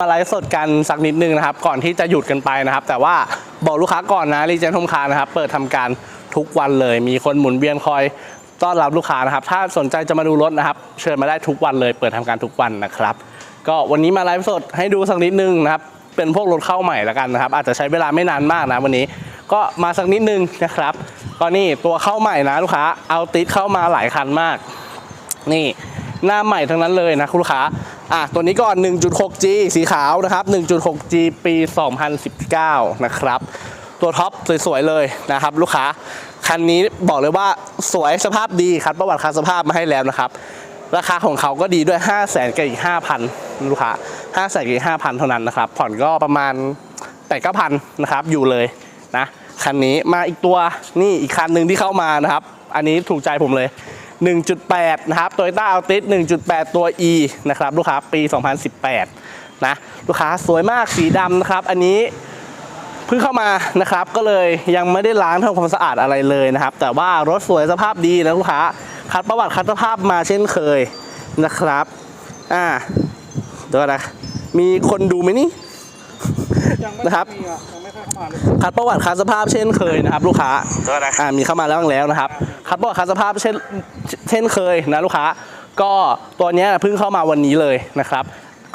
มาไลฟ์สดกันสักนิดนึงนะครับ ก่อนที่จะหยุดกันไปนะครับ แต่ว่าบอกลูกค้าก่อนนะรีเจนทมคานะครับ เปิดทำการทุกวันเลย มีคนหมุนเวียนคอยต้อนรับลูกค้านะครับ ถ้าสนใจจะมาดูรถนะครับ เชิญมาได้ทุกวันเลย เปิดทำการทุกวันนะครับ ก็วันนี้มาไลฟ์สดให้ดูสักนิดนึงนะครับ เป็นพวกรถเข้าใหม่ล้วกันนะครับ อาจจะใช้เวลาไม่นานมากนะวันนี้ ก็มาสักนิดนึงนะครับ ก็นี่ตัวเข้าใหม่นะลูกค้า เอาติดเข้ามาหลายคันมาก นี่ หน้าใหม่ทั้งนั้นเลยนะคุณลูกค้าอะตัวนี้ก่อน 1.6G สีขาวนะครับ 1.6G ปี 2019 นะครับ ตัวท็อปสวยๆเลยนะครับ ลูกค้าคันนี้บอกเลยว่าสวยสภาพดีคัดประวัติคัดสภาพมาให้แล้วนะครับ ราคาของเขาก็ดีด้วย 5 0 0แสนกับอีก 5,000 ลูกค้า5 0 0แสนกับอีก 5,000 เท่านั้นนะครับ ผ่อนก็ประมาณ8 9 0 0 0นะครับ อยู่เลยนะคันนี้มาอีกตัวนี่อีกคันหนึ่งที่เข้ามานะครับ อันนี้ถูกใจผมเลย 1.8 นะครับ Toyota Altis 1.8 ตัว E นะครับ ลูกค้าปี 2018 นะ ลูกค้าสวยมากสีดำนะครับ อันนี้เพิ่งเข้ามานะครับ ก็เลยยังไม่ได้ล้างทำความสะอาดอะไรเลยนะครับ แต่ว่ารถสวยสภาพดีนะลูกค้า คัดประวัติคัดสภาพมาเช่นเคยนะครับ อ่าเดี๋ยวก่อนนะ มีคนดูไหมนี่ยังไม่นะครับมีอะยังไม่ ค่อยเข้ามาเลยคัดประวัติคัดสภาพเช่นเคยนะครับ ลูกค้าอ่ามีเข้ามาแล้วแล้วนะครับ คัดประวัติคัดสภาพเช่นเช่นเคยนะลูกค้า ก็ตัวเนี้ยเพิ่งเข้ามาวันนี้เลยนะครับ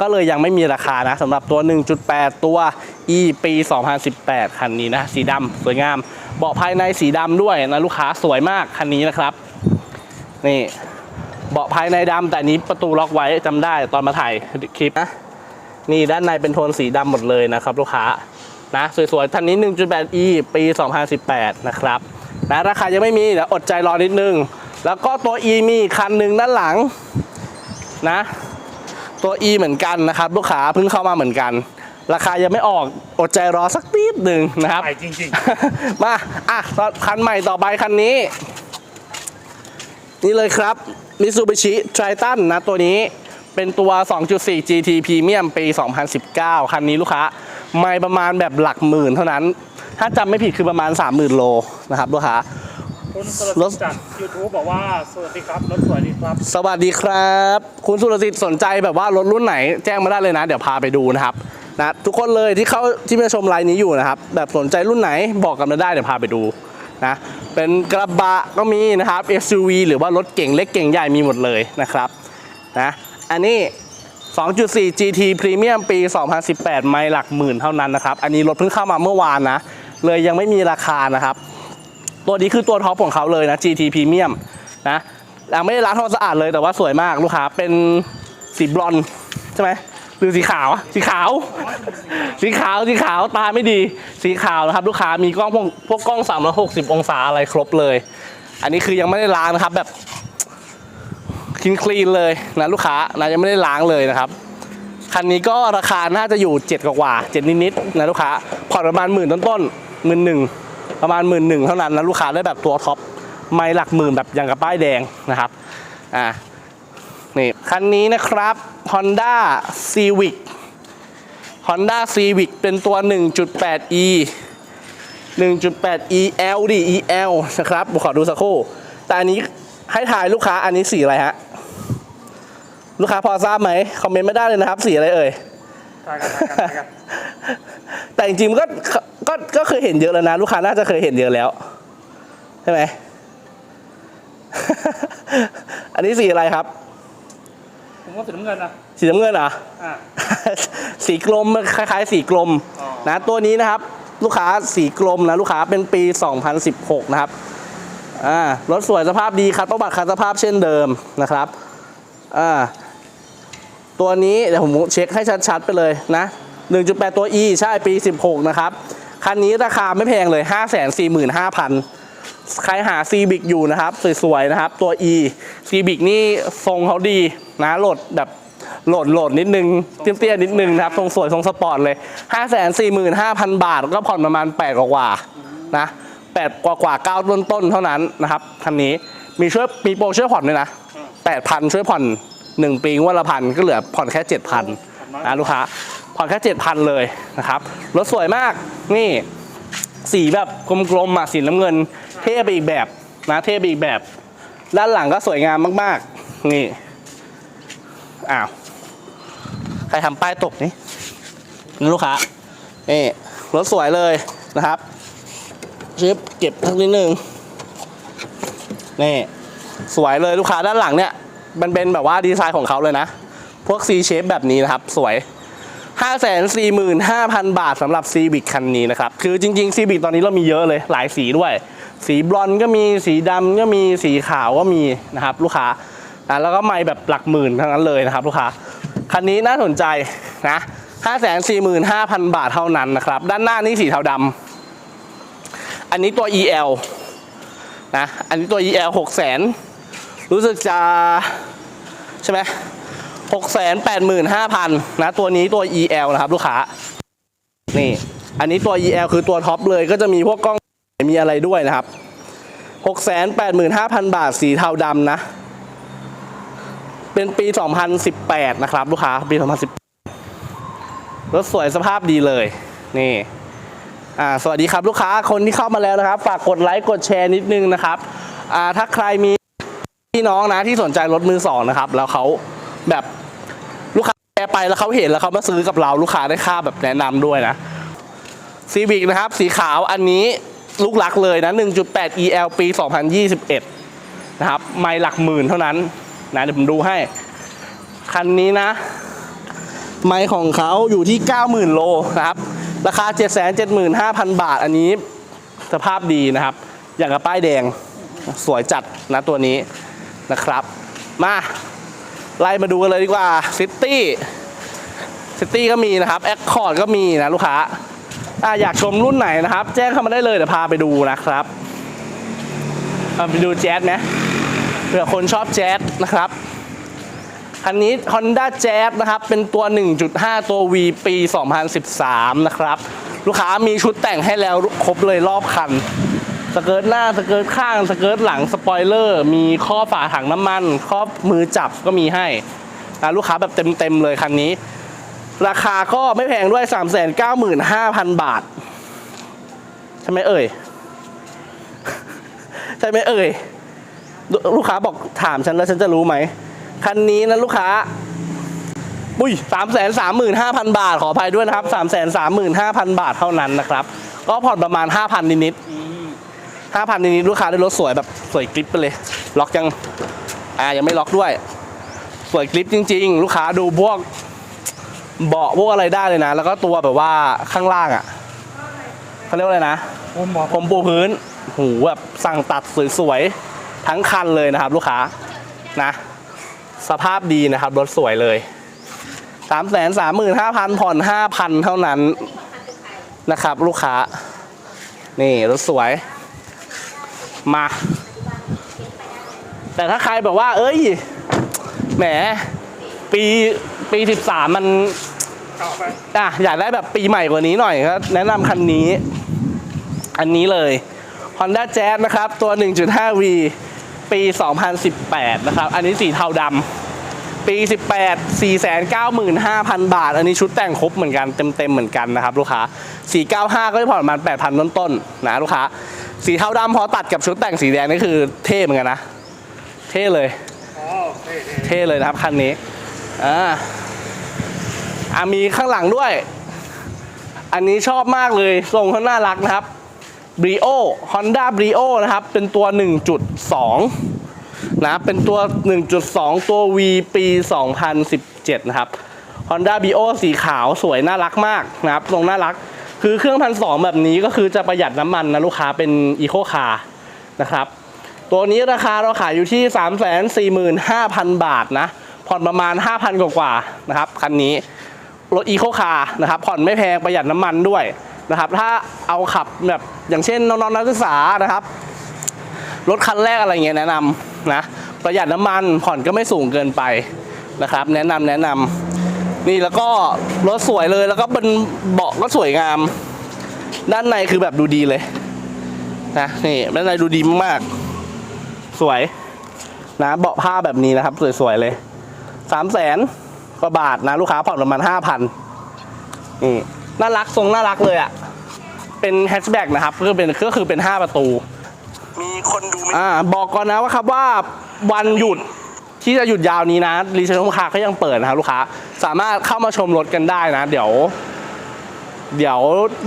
ก็เลยยังไม่มีราคานะสำหรับตัว 1.8 ตัว E ปี 2018 คันนี้นะสีดำสวยงาม เบาะภายในสีดำด้วยนะลูกค้าสวยมากคันนี้นะครับนี่เบาะภายในดำแต่อันนี้ประตูล็อกไว้จำได้ตอนมาถ่ายคลิปนะนี่ด้านในเป็นโทนสีดำหมดเลยนะครับ ลูกค้า นะสวยๆทันนี้ 1.8e ปี 2018 นะครับนะราคายังไม่มีเดี๋ยวอดใจรอนิดนึง แล้วก็ตัว e มีอีกคันหนึ่งด้านหลังนะตัว e เหมือนกันนะครับ ลูกค้าเพิ่งเข้ามาเหมือนกัน ราคายังไม่ออกอดใจรอสักนิดหนึ่งนะครับไปจริงมาอะคันใหม่ต่อไปคันนี้ นี่เลยครับ Mitsubishi Triton นะตัวนี้เป็นตัว 2.4 GT Premium ปี 2019 คันนี้ลูกค้า ไม่ประมาณแบบหลักหมื่นเท่านั้น ถ้าจำไม่ผิดคือประมาณ 30,000 โลนะครับลูกค้าๆคุณสรรสิถทธิ์จาก YouTube บอกว่าสวัสดีครับรถสวยดีครับ สวัสดีครับ คุณสุรสิทธิ์สนใจแบบว่ารถรุ่นไหนแจ้งมาได้เลยนะ เดี๋ยวพาไปดูนะครับนะทุกคนเลยที่เขาที่มาชมไลน์นี้อยู่นะครับ แบบสนใจรุ่นไหนบอกกันมาได้เดี๋ยวพาไปดูนะเป็นกระบะก็มีนะครับ SUV หรือว่ารถเก่งเล็กเก่งใหญ่มีหมดเลยนะครับนะอันนี้ 2.4 GT Premium ปี 2018 ไม่หลักหมื่นเท่านั้นนะครับ อันนี้รถเพิ่งเข้ามาเมื่อวานนะ เลยยังไม่มีราคานะครับ ตัวนี้คือตัวท็อปของเขาเลยนะ GT Premium นะไม่ได้ล้างทำความสะอาดเลยแต่ว่าสวยมากลูกค้าเป็นสีบลอนด์ใช่ไหมหรือสีขาวสีขาว สีขาวสีขาวตาไม่ดีสีขาวนะครับ ลูกค้ามีกล้องพวกพวกกล้อง 360 องศาอะไรครบเลย อันนี้คือยังไม่ได้ล้างนะครับแบบ คลีนคลีนเลยนะลูกค้านะยังไม่ได้ล้างเลยนะครับคันนี้ก็ราคาน่าจะอยู่7กว่าเจ็ดนิดๆนะลูกค้าผ่อนประมาณหมื่นต้นๆหมื่นหนึ่งประมาณหมื่นหนึ่งเท่านั้นนะลูกค้าได้แบบตัวท็อปไม่หลักหมื่นแบบอย่างกับป้ายแดงนะครับอ่านี่คันนี้นะครับ Honda Civic Honda Civic เป็นตัว 1.8e 1.8 EL ดิ EL นะครับผมขอดูสักครู่ แต่อันนี้ให้ถ่ายลูกค้าอันนี้สีอะไรฮะ ลูกค้าพอทราบไหมคอมเมนต์ไม่ได้เลยนะครับ สีอะไรเอ่ยถ่ายกันถ่ายกันถ่ายกันแต่จริงๆมันก็ก็ก็เคยเห็นเยอะแล้วนะ ลูกค้าน่าจะเคยเห็นเยอะแล้วใช่ไหมอันนี้สีอะไรครับ ผมว่าสีน้ำเงินนะสีน้ำเงินเหรออ่าสีกลมคล้าย ๆ สีกลมอ๋อนะตัวนี้นะครับ ลูกค้าสีกลมนะลูกค้าเป็นปี 2016 นะครับอ่ารถสวยสภาพดีครับประวัติคันสภาพเช่นเดิมนะครับอ่า ตัวนี้เดี๋ยวผมเช็คให้ชัดๆไปเลยนะ 1.8 ตัว E ใช่ปี 16 นะครับ คันนี้ราคาไม่แพงเลย 545,000 ใครหา Civic อยู่นะครับ สวยๆ นะครับ ตัว E Civic นี่ทรงเขาดีนะโหลดแบบโหลดโหลดนิดนึงเตี้ยๆนิดนึงนะครับทรงสวยทรงสปอร์ตเลย 545,000 บาท ก็ผ่อนประมาณ 8 กว่าๆนะ8กว่ากว่า9ต้นๆเท่านั้นนะครับคันนี้มีช่วยมีโปรช่วยผ่อนด้วยนะ8,000 ช่วยผ่อน 1 ปีงวดละพันก็เหลือผ่อนแค่ 7,000นะลูกค้าผ่อนแค่ 7,000 เลยนะครับรถสวยมากนี่สีแบบกลมๆอะสีน้ำเงิน เท่ไปอีกแบบนะเท่ไปอีกแบบ ด้านหลังก็สวยงามมากๆ นี่อ้าวใครทำป้ายตกนี่นะลูกค้านี่รถสวยเลยนะครับชิปเก็บทักนิดนึงนี่สวยเลยลูกค้าด้านหลังเนี่ย มันเป็นแบบว่าดีไซน์ของเขาเลยนะ พวก C shape แบบนี้นะครับ สวย 545,000 บาทสำหรับ Civic คันนี้นะครับ คือจริง ๆ Civic ตอนนี้เรามีเยอะเลยหลายสีด้วย สีบลอนก็มีสีดำก็มีสีขาวก็มีนะครับลูกค้าแล้วก็ไม่แบบหลักหมื่นทั้งนั้นเลยนะครับลูกค้าคันนี้น่าสนใจนะ545,000 บาทเท่านั้นนะครับ ด้านหน้านี่สีเทาดำอันนี้ตัว EL นะ อันนี้ตัว EL 6 0 0 0 0 รู้สึกจะใช่ไหม685,000นห้าพันนะ ตัวนี้ตัว EL นะครับลูกค้า นี่ อันนี้ตัว EL คือตัวท็อปเลย ก็จะมีพวกกล้องมีอะไรด้วยนะครับ685,000บาทสีเทาดำนะ เป็นปี 2018 นะครับ ลูกค้า ปี 2010รถสวยสภาพดีเลย นี่อ่าสวัสดีครับลูกค้าคนที่เข้ามาแล้วนะครับ ฝากกดไลค์กดแชร์นิดนึงนะครับอ่าถ้าใครมี พี่น้องนะที่สนใจรถมือสองนะครับ แล้วเขาแบบลูกค้าแชร์ไปแล้วเขาเห็นแล้วเขามาซื้อกับเราลูกค้าได้ค่าแบบแนะนำด้วยนะซีวิกนะครับ สีขาวอันนี้ลูกหลักเลยนะ 1.8 EL ปี 2021 นะครับ ไม่หลักหมื่นเท่านั้นนะเดี๋ยวผมดูให้ คันนี้นะ ไมค์ของเขาอยู่ที่ 90,000 โลนะครับ ราคา 775,000 บาทอันนี้ สภาพดีนะครับ อย่างกับป้ายแดงสวยจัดนะตัวนี้ นะครับ มาไล่มาดูกันเลยดีกว่าซิตี้ซิตี้ก็มีนะครับแอคคอร์ดก็มีนะลูกค้าอะอยากชมรุ่นไหนนะครับ แจ้งเข้ามาได้เลยเดี๋ยวพาไปดูนะครับเาไปดูแจ๊สไหมเผื่อคนชอบแจ๊สนะครับคันนี้ Honda Jazz นะครับ เป็นตัว 1.5 ตัว V ปี 2013 นะครับ ลูกค้ามีชุดแต่งให้แล้วครบเลยรอบคัน สเกิร์ตหน้าสเกิร์ตข้างสเกิร์ตหลังสปอยเลอร์ มีข้อฝาถังน้ำมันครอบมือจับก็มีให้นะลูกค้าแบบเต็มๆเลยคันนี้ ราคาก็ไม่แพงด้วย 395,000 บาท ใช่ไหมเอ่ย ใช่ไหมเอ่ย ลูกค้าบอกถามฉันแล้วฉันจะรู้ไหม คันนี้นะลูกค้าอุ้ยสามแสนสามหมื่นห้าพันบาท ขออภัยด้วยนะครับสามแสนสามหมื่นห้าพันบาทเท่านั้นนะครับ ก็ผ่อนประมาณห้าพันนิดๆ ห้าพันนิดๆลูกค้าได้รถสวยแบบสวยกริปไปเลย ล็อกยัง อ่ายังไม่ล็อกด้วย สวยกริปจริง ๆ ลูกค้าดูพวกเบาะพวกอะไรได้เลยนะ แล้วก็ตัวแบบว่าข้างล่างอะเขาเรียกว่าอะไรนะผมบอกผมปูพื้น หูแบบสั่งตัดสวยๆ ทั้งคันเลยนะครับ ลูกค้านะ สภาพดีนะครับ รถสวยเลย3 3 5 0 0 0ผ่อน5,000เท่านั้นนะครับ ลูกค้า นี่รถสวย มา แต่ถ้าใครแบบว่า เอ้ย แหม ปีปี 13 มันเก่าไปอะอยากได้แบบปีใหม่กว่านี้หน่อยก็แนะนำคันนี้ อันนี้เลย Honda Jazz นะครับ ตัว 1.5V ปี 2018 นะครับ อันนี้สีเทาดำปี 18 495,000 บาท อันนี้ชุดแต่งครบเหมือนกันเต็มๆเหมือนกันนะครับ ลูกค้า 495 ก็จะผ่อนประมาณ 8,000 ต้นๆนะลูกค้า สีเทาดำพอตัดกับชุดแต่งสีแดงนี่คือเท่เหมือนกันนะ เท่เลย อ๋อเท่เท่เท่เลยนะครับคันนี้ อ่าอ่ามีข้างหลังด้วย อันนี้ชอบมากเลย ทรงเขาน่ารักนะครับ Brio Honda Brio นะครับ เป็นตัว 1.2 นะ เป็นตัว 1.2 ตัว V ปี 2017 นะครับ Honda Brio สีขาวสวยน่ารักมากนะครับ ทรงน่ารัก คือเครื่องพันสองแบบนี้ก็คือจะประหยัดน้ำมันนะลูกค้าเป็น Eco Car นะครับ ตัวนี้ราคาเราขายอยู่ที่ 345,000 บาทนะ ผ่อนประมาณ 5,000 กว่าๆนะครับคันนี้รถอีโคคาร์นะครับ ผ่อนไม่แพงประหยัดน้ำมันด้วยนะครับ ถ้าเอาขับแบบอย่างเช่นน้องๆนักศึกษานะครับรถคันแรกอะไรเงี้ยแนะนำนะประหยัดน้ำมันผ่อนก็ไม่สูงเกินไปนะครับ แนะนำแนะนำ นี่แล้วก็รถสวยเลยแล้วก็เป็นเบาะก็สวยงาม ด้านในคือแบบดูดีเลยนะนี่ด้านในดูดีมากๆสวยนะเบาะผ้าแบบนี้นะครับ สวยๆเลยสามแสนกว่าบาทนะลูกค้าผ่อนประมาณห้าพันนี่น่ารักทรงน่ารักเลยอะ่ะเป็นแฮชแบ็กนะครับก็เป็นก็คือเป็น5ประตู มีคนดูไหมอ่าบอกก่อนนะว่าครับว่าวันหยุด ที่จะหยุดยาวนี้นะรีเซลคาเขายังเปิดนะครับลูกค้าสามารถเข้ามาชมรถกันได้นะ เดี๋ยว เดี๋ยว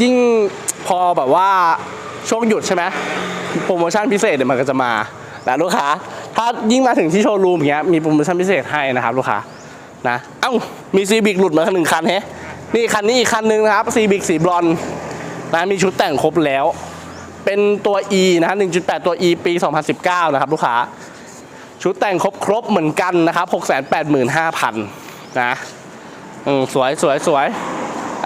ยิ่งพอแบบว่าช่วงหยุดใช่ไหมโปรโมชั่นพิเศษเดี๋ยวมันก็จะมานะลูกค้า ถ้ายิ่งมาถึงที่โชว์รูมอย่างเงี้ยมีโปรโมชั่นพิเศษให้นะครับลูกค้านะเอ้ามีซีบิกหลุดมาหนึ่งคันแฮะนี่คันนี้อีกคันหนึ่งนะครับซีบิกสีบรอนนะมีชุดแต่งครบแล้ว เป็นตัว E นะฮะ1.8 ตัว E ปี 2019 นะครับลูกค้า ชุดแต่งครบครบเหมือนกันนะครับ685,000นะอืมสวยสวยสวย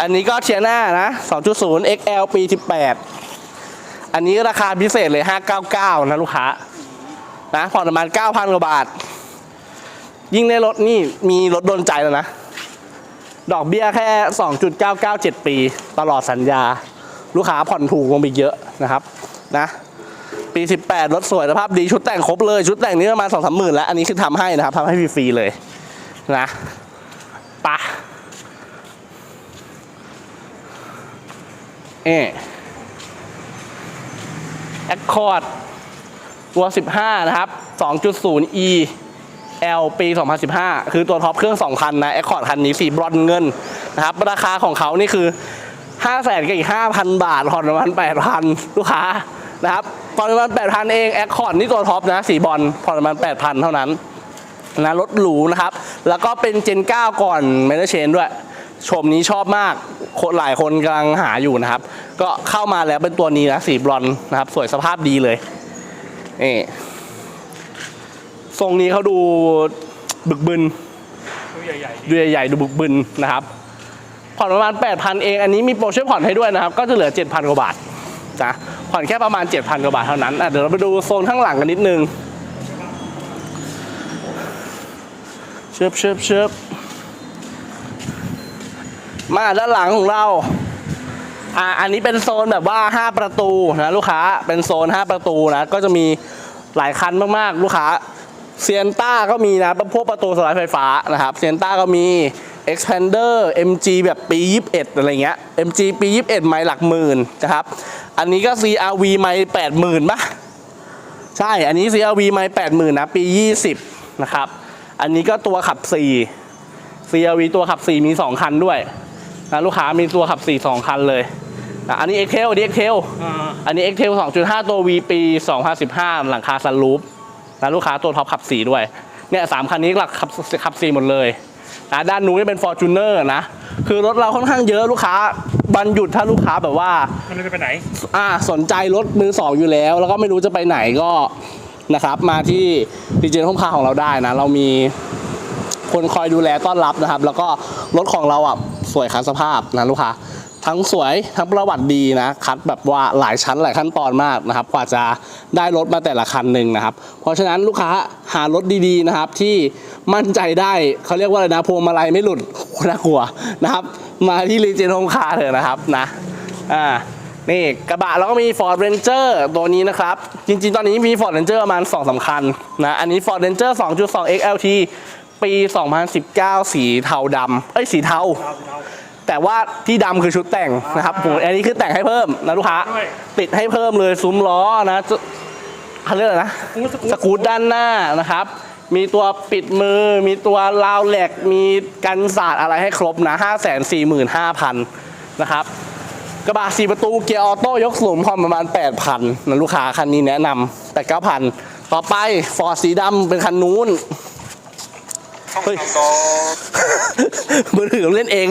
อันนี้ก็เชียร์หน้านะ 2.0 XL ปี 18 อันนี้ราคาพิเศษเลย 599 นะลูกค้า นะผ่อนประมาณ 9,000 กว่าบาท ยิ่งในรถนี่มีรถโดนใจแล้วนะ ดอกเบี้ยแค่ 2.997 ปี ตลอดสัญญา ลูกค้าผ่อนถูกลงไปเยอะนะครับ นะ ปี 18 รถสวยสภาพดีชุดแต่งครบเลย ชุดแต่งนี้ประมาณ2 3หมื่นแล้ว อันนี้คือทำให้นะครับทำให้ฟรีๆเลยนะปะเอแอคคอร์ดตัว 15 นะครับ 2.0 e L ปี 2015 คือตัวท็อปเครื่อง 2,000 นะแอคคอร์ดคันนี้สีบรอนเงินนะครับ ราคาของเขานี่คือ 5 0 0แสนกับอีก 5,000 บาทผ่อนประมาณ8,000 ลูกค้านะครับ ผ่อนประมาณ8,000 เองแอคคอร์ดนี่ตัวท็อปนะสีบอลผ่อนประมาณ8,000 เท่านั้นนะรถหรูนะครับ แล้วก็เป็นเจน 9 ก่อนเมนเชนด้วย ชมนี้ชอบมากคนหลายคนกำลังหาอยู่นะครับ ก็เข้ามาแล้วเป็นตัวนี้นะสีบรอนนะครับ สวยสภาพดีเลยนี่ทรงนี้เขาดูบึกบึนตัวใหญ่ๆดูใหญ่ๆดูบึกบึนนะครับ ผ่อนประมาณ 8,000 เอง อันนี้มีโปรช่วยผ่อนให้ด้วยนะครับ ก็จะเหลือ 7,000 กว่าบาทนะ ผ่อนแค่ประมาณ 7,000 กว่าบาทเท่านั้นเดี๋ยวเราไปดูโซนข้างหลังกันนิดนึงเชิบเชิบเชิบมาด้านหลังของเราอ่าอันนี้เป็นโซนแบบว่า 5 ประตูนะลูกค้าเป็นโซน 5 ประตูนะก็จะมีหลายคันมากๆ ลูกค้า เซียนต้าก็มีนะพวกประตูสไลด์ไฟฟ้านะครับเซียนต้าก็มี Expander MG แบบปี 21 อะไรเงี้ย MG ปี 21 ไมล์หลักหมื่นนะครับ อันนี้ก็ CRV ไมล์80,000ป่ะ ใช่ อันนี้ CRV ไมล์80,000นะ ปี 20 นะครับ อันนี้ก็ตัวขับ 4 CRV ตัวขับ 4 มี 2 คันด้วยนะลูกค้ามีตัวขับ 4 2 คันเลยอะอันนี้ Excel อันนี้ Excel อ่าอันนี้ Excel 2.5 ตัว V ปี 2015 หลังคาซันรูฟ นะลูกค้าตัวท็อปขับ4ด้วยเนี่ยสามคันนี้หลักขับขับ4หมดเลยนะด้านนู้นนี่เป็น Fortuner นะ คือรถเราค่อนข้างเยอะลูกค้าวันหยุดถ้าลูกค้าแบบว่ามันเลยจะไปไหน อ่าสนใจรถมือสองอยู่แล้ว แล้วก็ไม่รู้จะไปไหนก็นะครับ มาที่ดีเจนห้องคาของเราได้นะ เรามีคนคอยดูแลต้อนรับนะครับ แล้วก็รถของเราอะสวยคันสภาพนะลูกค้า ทั้งสวยทั้งประวัติดีนะคัดแบบว่าหลายชั้นหลายขั้นตอนมากนะครับ กว่าจะได้รถมาแต่ละคันหนึ่งนะครับ เพราะฉะนั้นลูกค้าหารถดีๆนะครับ ที่มั่นใจได้เขาเรียกว่าอะไรนะพวงมาลัยไม่หลุดน่ากลัวนะครับ มาที่รีเจนโฮมคาร์เถอะนะครับนะอ่านี่กระบะแล้วก็มี Ford Ranger ตัวนี้นะครับ จริงๆ ตอนนี้มี Ford Ranger ประมาณ 2สำคัญนะอันนี้ Ford Ranger 2.2 XLT ปี 2019 สีเทาดำเอ้ยสีเทาเราเรา แต่ว่าที่ดำคือชุดแต่งนะครับผมอันนี้คือแต่งให้เพิ่มนะลูกค้าด้วยติดให้เพิ่มเลยซุ้มล้อนะจะเขาเรียกอะไรนะกูสกูสกูตด้านหน้านะครับ มีตัวปิดมือ มีตัวราวแหลกมีกันสาดอะไรให้ครบนะ 5 4 5 0 0 0 นะครับกระบะสี่ประตูเกียร์ออโต้ยกสูงผ่อนประมาณ 8,000นะลูกค้าคันนี้แนะนำแต่9,000 ต่อไปฟอร์ดสีดำเป็นคันนู้น เฮ้ยมือถือเล่นเอง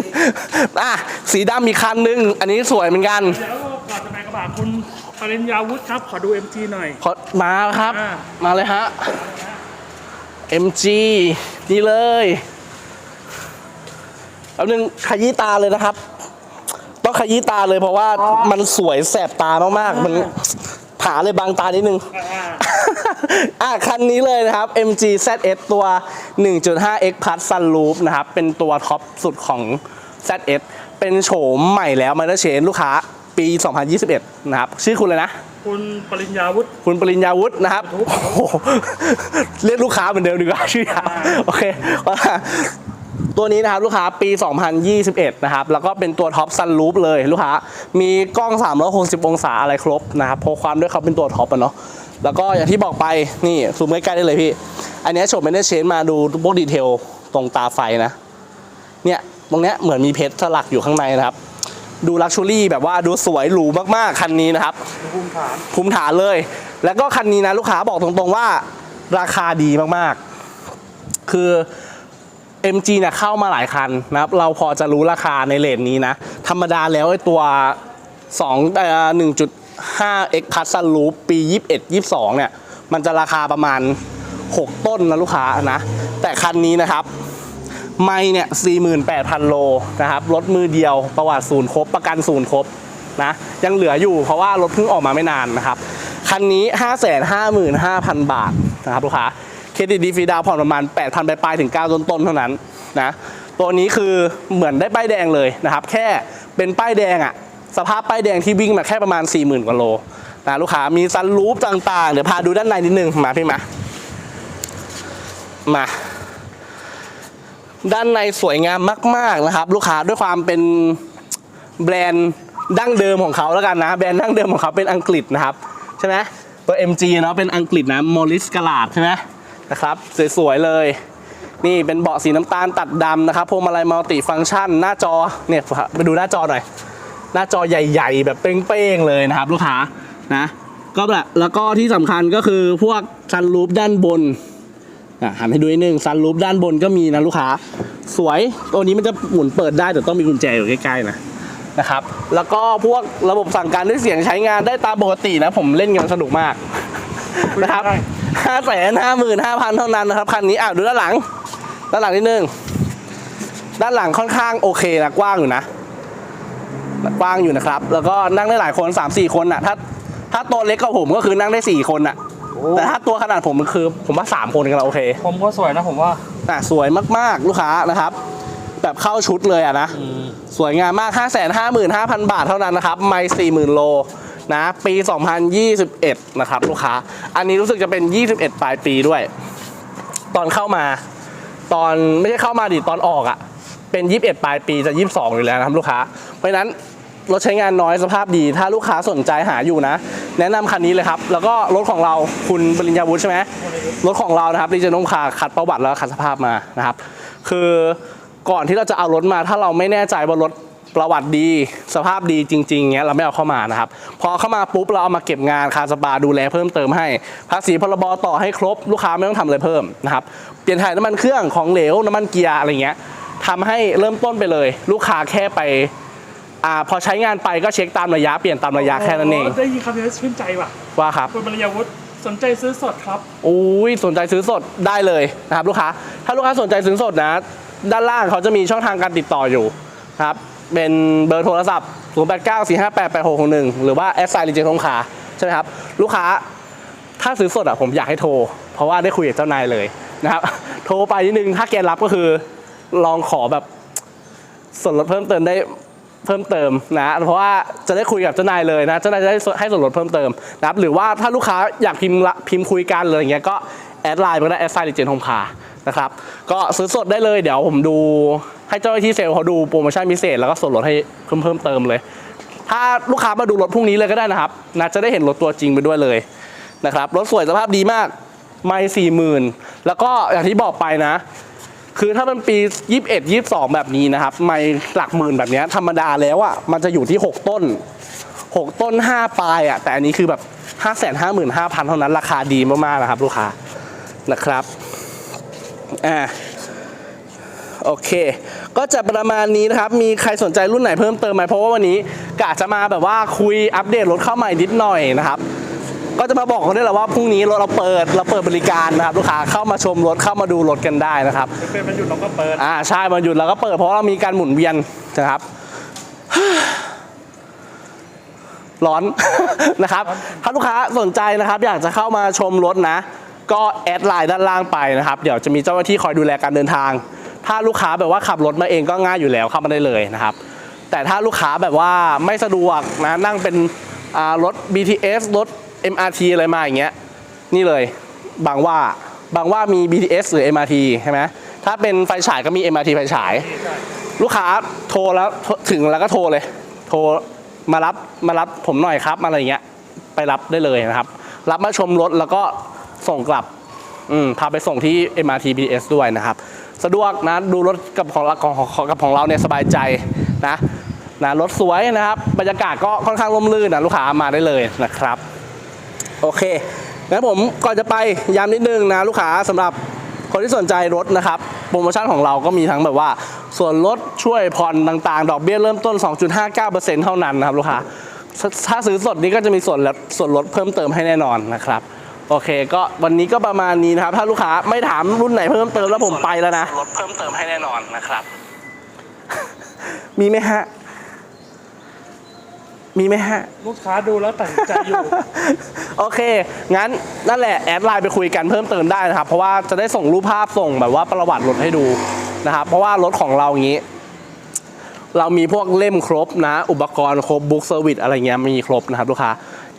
อะ สีดำมีคันนึง อันนี้สวยเหมือนกันเดี๋ยวก่อนจะไปกระบะคุณปริญญาวุฒิครับ ขอดู MG หน่อย ขอมาครับ อ่า มาเลยฮะ MG นี่เลยแป๊บนึงขยี้ตาเลยนะครับ ต้องขยี้ตาเลยเพราะว่ามันสวยแสบตามากๆ มัน ผาเลยบางตานิดนึงอ่าอะคันนี้เลยนะครับ MG ZS ตัว 1.5X Plus Sunroof นะครับ เป็นตัวท็อปสุดของ ZS เป็นโฉมใหม่แล้วมาเตอร์เชนลูกค้าปี 2021 นะครับ ชื่อคุณเลยนะ คุณปริญญาวุฒิ คุณปริญญาวุฒินะครับวุฒิโอ้โหเรียกลูกค้าเหมือนเดิมดีกว่าชื่อยาวโอเค ตัวนี้นะครับลูกค้าปี 2021 นะครับ แล้วก็เป็นตัวท็อปซันรูฟเลยลูกค้า มีกล้อง 360 องศาอะไรครบนะครับเพราะความด้วยเขาเป็นตัวท็อปอะเนาะ แล้วก็อย่างที่บอกไปนี่ซูมใกล้ๆได้เลยพี่ อันนี้โฉมไม่ได้เชนมาดูพวกดีเทลตรงตาไฟนะ เนี่ยตรงเนี้ยเหมือนมีเพชรสลักอยู่ข้างในนะครับ ดูลักชัวรี่แบบว่าดูสวยหรูมากๆคันนี้นะครับ ภูมิฐานภูมิฐานเลย แล้วก็คันนี้นะลูกค้าบอกตรงๆว่าราคาดีมากๆ คือ MG เนี่ยเข้ามาหลายคันนะครับเราพอจะรู้ราคาในเลนนี้นะ ธรรมดาแล้วไอ้ตัว2เอ่อ1.5 X Plus Sunroof ปี 21 22 เนี่ย มันจะราคาประมาณ 6 ต้นนะลูกค้านะ แต่คันนี้นะครับ ไม่เนี่ย 48,000 โลนะครับ รถมือเดียวประวัติศูนย์ครบ ประกันศูนย์ครบนะ ยังเหลืออยู่เพราะว่ารถเพิ่งออกมาไม่นานนะครับ คันนี้ 555,000 บาทนะครับลูกค้า เครดิตดีฟรีดาวผ่อนประมาณ 8,000ปปลายๆถึง 9 ต้นๆเท่านั้นนะตัวนี้คือเหมือนได้ป้ายแดงเลยนะครับ แค่เป็นป้ายแดงอะสภาพป้ายแดงที่วิ่งมาแค่ประมาณ 40,000 กว่าโลนะลูกค้ามีซันรูฟต่างๆ เดี๋ยวพาดูด้านในนิดนึงมาพี่มา มา ด้านในสวยงามมาก ๆนะครับ ลูกค้าด้วยความเป็นแบรนด์ดั้งเดิมของเขาแล้วกันนะ แบรนด์ดั้งเดิมของเขาเป็นอังกฤษนะครับ ใช่ไหมตัว MG เนาะเป็นอังกฤษนะมอริสกลาดใช่ไหม นะครับ สวยๆเลย นี่เป็นเบาะสีน้ำตาลตัดดำนะครับพวงมาลัยมัลติฟังก์ชัน หน้าจอเนี่ยไปดูหน้าจอหน่อย หน้าจอใหญ่ๆ แบบเป้งๆเลยนะครับ ลูกค้านะก็แบบแล้วก็ที่สำคัญก็คือพวกซันรูฟด้านบนอะหันให้ดูนิดนึงซันรูฟด้านบนก็มีนะลูกค้า สวยตัวนี้มันจะหมุนเปิดได้แต่ต้องมีกุญแจอยู่ใกล้ๆนะนะครับ แล้วก็พวกระบบสั่งการด้วยเสียงใช้งานได้ตามปกตินะ ผมเล่นกันสนุกมากนะครับ ห้าแสนห้าหมื่นห้าพันเท่านั้นนะครับคันนี้อะดูด้านหลัง ด้านหลังนิดนึง ด้านหลังค่อนข้างโอเคนะกว้างอยู่นะ กว้างอยู่นะครับ แล้วก็นั่งได้หลายคน3ามสี่คนอะ ถ้าถ้าตัวเล็กกว่าผมก็คือนั่งได้สี่คนอะ แต่ถ้าตัวขนาดผมมันคือ ผมว่าสามคนกันเราโอเค ผมก็สวยนะผมว่าอะสวยมากๆลูกค้านะครับ แบบเข้าชุดเลยอะนะ สวยงามมาก 5 5 5 0 0 0 บาทเท่านั้นนะครับ ไม่40,000 โล นะปี 2021 นะครับลูกค้า อันนี้รู้สึกจะเป็น 21 ปลายปีด้วย ตอนเข้ามา ตอนไม่ใช่เข้ามาดิตอนออกอะ่ะ เป็น 21 ปลายปีจะ 22 อยู่แล้วนะครับลูกค้า เพราะนั้นรถใช้งานน้อยสภาพดี ถ้าลูกค้าสนใจหาอยู่นะ แนะนำคันนี้เลยครับ แล้วก็รถของเราคุณปริญญาวุฒิใช่ไหมรถของเรานะครับรีเจนงคาคัดประวัติแล้วคัดสภาพมานะครับ คือก่อนที่เราจะเอารถมาถ้าเราไม่แน่ใจว่ารถ ประวัติดีสภาพดีจริงๆเงี้ยเราไม่เอาเข้ามานะครับ พอเข้ามาปุ๊บเราเอามาเก็บงานคาสปาดูแลเพิ่มเติมให้ ภาษีพรบต่อให้ครบลูกค้าไม่ต้องทำอะไรเพิ่มนะครับ เปลี่ยนถ่ายน้ำมันเครื่องของเหลวน้ำมันเกียร์อะไรเงี้ยทำให้เริ่มต้นไปเลย ลูกค้าแค่ไปอ่าพอใช้งานไปก็เช็คตามระยะเปลี่ยนตามระยะแค่นั้นเองได้ยินคำนี้แล้วชื่นใจว่ะว่าครับคุณปริยาวุฒิสนใจซื้อสดครับอุ้ยสนใจซื้อสดได้เลยนะครับลูกค้าถ้าลูกค้าสนใจซื้อสดนะ ด้านล่างเขาจะมีช่องทางการติดต่ออยู่นะครับ เป็นเบอร์โทรศัพท์ 0 8 9 4 5 8 8 6 6 1 หรือว่าแอสไซน์ลิเจนทงขาใช่ไหมครับ ลูกค้าถ้าซื้อสดอะผมอยากให้โทร เพราะว่าได้คุยกับเจ้านายเลยนะครับ โทรไปนิดนึงถ้าแกรับก็คือลองขอแบบส่วนลดเพิ่มเติมได้เพิ่มเติมนะ เพราะว่าจะได้คุยกับเจ้านายเลยนะเจ้านายจะได้ให้ส่วนลดเพิ่มเติมนะครับหรือว่าถ้าลูกค้าอยากพิมพ์พิมพ์คุยกันเลยอย่างเงี้ยก็แอดไลน์มาได้แอดไซน์ดิเจนโฮมคานะครับก็ซื้อสดได้เลยเดี๋ยวผมดู ให้เจ้าหน้าที่เซลล์เขาดูโปรโมชั่นพิเศษแล้วก็ส่วนลดให้เพิ่มเพิ่มเติมเลย ถ้าลูกค้ามาดูรถพรุ่งนี้เลยก็ได้นะครับนะจะได้เห็นรถตัวจริงไปด้วยเลยนะครับรถสวยสภาพดีมากไม่สี่หมื่นแล้วก็อย่างที่บอกไปนะ คือถ้ามันปี 21 22 แบบนี้นะครับ ไม่หลักหมื่นแบบนี้ธรรมดาแล้วอะมันจะอยู่ที่ 6 ต้น 6 ต้น 5 ปลายอะแต่อันนี้คือแบบ5 5 5 0 0 0 เท่านั้นราคาดีมากๆนะครับ ลูกค้านะครับอ่าโอเค ก็จะประมาณนี้นะครับ มีใครสนใจรุ่นไหนเพิ่มเติมไหมเพราะว่าวันนี้กะจะมาแบบว่าคุยอัปเดตรถเข้าใหม่นิดหน่อยนะครับ ก็จะมาบอกเขาด้วยแหละว่าพรุ่งนี้รถเราเปิดเราเปิดบริการนะครับลูกค้าเข้ามาชมรถเข้ามาดูรถกันได้นะครับเป็นมันหยุดเราก็เปิดอ่าใช่มันหยุดเราก็เปิดเพราะเรามีการหมุนเวียนนะครับร้อนนะครับ ถ้าลูกค้าสนใจนะครับ อยากจะเข้ามาชมรถนะ ก็แอดไลน์ด้านล่างไปนะครับ เดี๋ยวจะมีเจ้าหน้าที่คอยดูแลการเดินทาง ถ้าลูกค้าแบบว่าขับรถมาเองก็ง่ายอยู่แล้วเข้ามาได้เลยนะครับ แต่ถ้าลูกค้าแบบว่าไม่สะดวกนะนั่งเป็นรถ BTS รถ MRT อะไรมาอย่างเงี้ยนี่เลยบางว่าบางว่ามี BTS หรือ MRT ใช่ไหมถ้าเป็นไฟฉายก็มี MRT ไฟฉาย ลูกค้าโทรแล้วถึงแล้วก็โทรเลย โทรมารับมารับผมหน่อยครับอะไรเงี้ยไปรับได้เลยนะครับ รับมาชมรถแล้วก็ส่งกลับอืมพาไปส่งที่ MRT BTS ด้วยนะครับ สะดวกนะดูรถกับของเราของของกับของเราเนี่ยสบายใจนะนะรถสวยนะครับบรรยากาศก็ค่อนข้างร่มรื่นนะลูกค้ามาได้เลยนะครับ โอเคงั้นผมก่อนจะไปย้ำนิดนึงนะลูกค้าสำหรับคนที่สนใจรถนะครับโปรโมชั่นของเราก็มีทั้งแบบว่า ส่วนลดช่วยผ่อนต่างๆ ดอกเบี้ยเริ่มต้น 2.59%เท่านั้นนะครับลูกค้าถ้าถ้าซื้อสดนี้ก็จะมีส่วนลดส่วนลดเพิ่มเติมให้แน่นอนนะครับ โอเค ก็วันนี้ก็ประมาณนี้นะครับ ถ้าลูกค้าไม่ถามรุ่นไหนเพิ่มเติมแล้วผมไปแล้วนะ ลดเพิ่มเติมให้แน่นอนนะครับ มีไหมฮะ มีไหมฮะ ลูกค้าดูแล้วตัดสินใจอยู่ โอเค งั้นนั่นแหละแอดไลน์ไปคุยกันเพิ่มเติมได้นะครับ เพราะว่าจะได้ส่งรูปภาพส่งแบบว่าประวัติรถให้ดูนะครับ เพราะว่ารถของเราอย่างนี้ เรามีพวกเล่มครบนะ อุปกรณ์ครบบุ๊กเซอร์วิสอะไรเงี้ยมีครบนะครับลูกค้า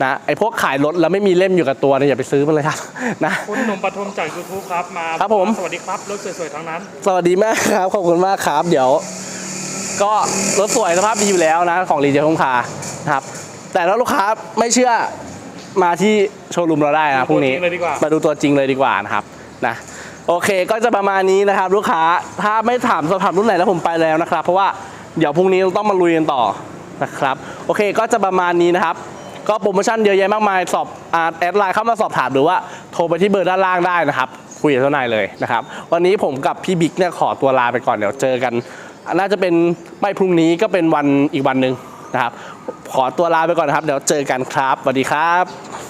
นะไอพวกขายรถแล้วไม่มีเล่มอยู่กับตัวเนี่ยอย่าไปซื้อมันเลยครับนะ คุณหนุ่มปฐมจากยูทูบครับมาครับผม สวัสดีครับรถสวยๆทั้งนั้น สวัสดีมากครับ ขอบคุณมากครับ เดี๋ยว ก็รถสวยสภาพดีอยู่แล้วนะ ของรีเจคงคานะครับ แต่ถ้าลูกค้าไม่เชื่อมาที่โชว์รูมเราได้นะพรุ่งนี้ดูตัวจริงเลยดีกว่ามาดูตัวจริงเลยดีกว่านะครับนะโอเคก็จะประมาณนี้นะครับ ลูกค้าถ้าไม่ถามสอบถามรุ่นไหนแล้วผมไปแล้วนะครับ เพราะว่าเดี๋ยวพรุ่งนี้เราต้องมาลุยกันต่อนะครับ โอเคก็จะประมาณนี้นะครับ ก็โปรโมชั่นเยอะแยะมากมายสอบอแอดไลน์เข้ามาสอบถามหรือว่าโทรไปที่เบอร์ด้านล่างได้นะครับ คุยกับเจ้านายเลยนะครับ วันนี้ผมกับพี่บิ๊กเนี่ยขอตัวลาไปก่อนเดี๋ยวเจอกัน น่าจะเป็นไม่พรุ่งนี้ก็เป็นวันอีกวันหนึ่งนะครับ ขอตัวลาไปก่อนนะครับ เดี๋ยวเจอกันครับสวัสดีครับ